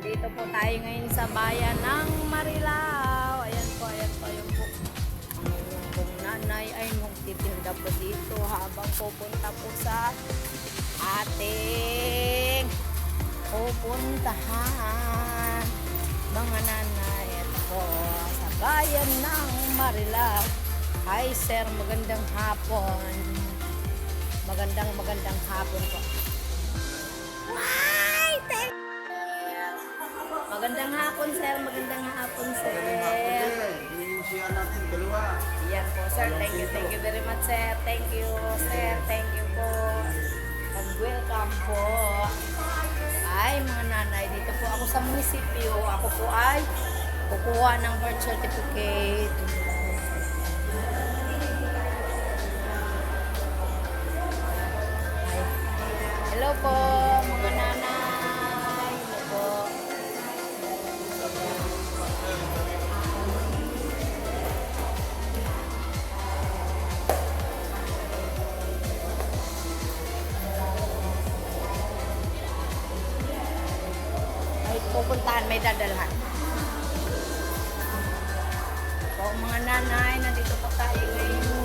Nandito po tayo ngayon sa bayan ng Marilao. Ayan po, ayan po yung po. Pong nanay ay magtitinda po dito habang pupunta po sa ating pupuntahan. Mga nanay, ito po sa bayan ng Marilao. Hi sir, magandang hapon. Magandang magandang hapon po. Magandang hapon, sir. Magandang hapon, sir. Yung siya natin, dalawa. Yan po, sir. Thank you, thank you very much, sir. Thank you, sir. Thank you po. And welcome po. Ay, mga nanay, dito po ako sa munisipyo. Ako po ay kukuha ng birth certificate. Hello po, pupuntahan, may dadalhan. Po, mga nanay, nandito po tayo ngayon